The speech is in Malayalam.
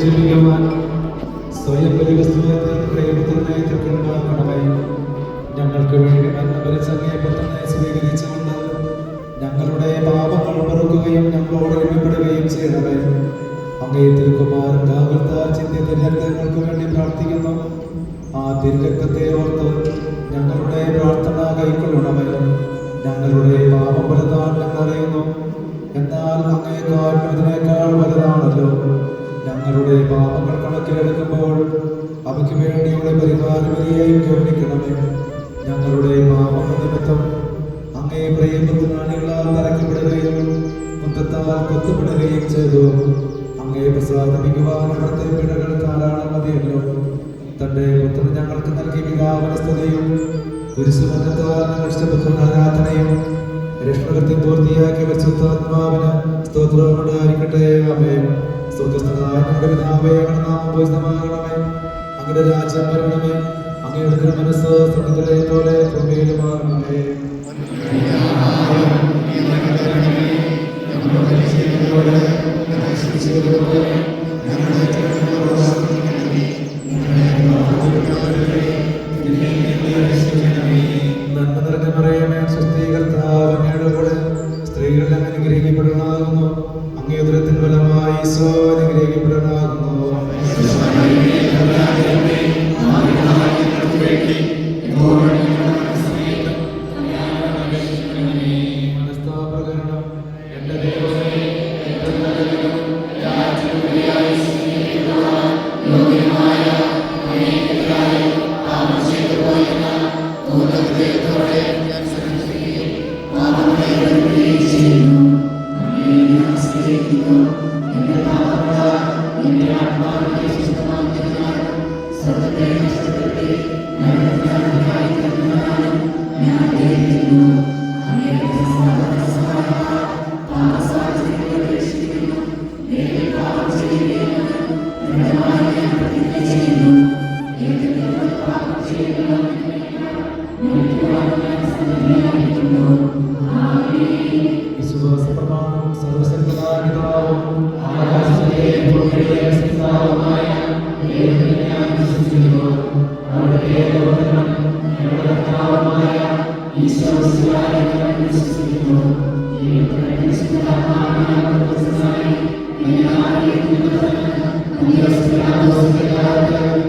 ജീവിക്കുവാൻ സ്വയം പരിവസ്തുവത്തെ പ്രേമത്തിനായി തൃക്കൺമാർക്കണമേ ഞങ്ങൾക്ക് വേണ്ടി മരണപരിസംഗയപ്പെടുന്നതിനെ സ്വീകരിച്ചുകൊണ്ട് ഞങ്ങളുടെ പാപങ്ങൾ പൊറുക്കുകയും ഞങ്ങളോട് എണ്ണപ്പെടുകയും ചെയ്തവേ അങ്ങേ തിരുക്കുമാരൻ വേണ്ടി പ്രാർത്ഥിക്കുന്നു ആ ഓർത്ത് ഞങ്ങളുടെ ചെയ്തു അങ്ങേ പ്രസാദിപ്പിക്കുവാൻ അവിടുത്തെ പിഴകൾ ധാരാളം മതിയല്ലോ. തന്റെ പുത്രൻ ഞങ്ങൾക്ക് നൽകിയ പിതാവിന് സ്തുതിയും കുരിശുമന്നത്താൽ ഞങ്ങൾ ആരാധനയും രക്ഷകത്യം പൂർത്തിയാക്കിയ പരിശുദ്ധാത്മാവിന് സ്തോത്രം ഉണ്ടായിരിക്കട്ടെ. അമേ സ്വർഗസ്ഥനായ ഞങ്ങളുടെ പിതാവേ നാമം പൂജിതമാകണമേ അങ്ങയുടെ രാജ്യം വരണമേ. അങ്ങയുടെ മനസ്സ് സ്വർഗത്തിലെ പോലെ ഭൂമിയിലുമാകണമേ നന്മ നിറഞ്ഞ മറിയമേ സ്വസ്ഥീകർത്താവ് അങ്ങയുടെ കൂടെ സ്ത്രീകളിൽ അനുഗ്രഹിക്കപ്പെടണമാകുന്നു അങ്ങേ ഉദരത്തിൻ ഫലമായി ഈശോ അനുഗ്രഹിക്കപ്പെടണമാകുന്നു മനസ്താപകരണം എന്റെ ദൈവമേ Santa അന്ത്യസ്ഥിരാദോഷത്തെ കാലത്ത്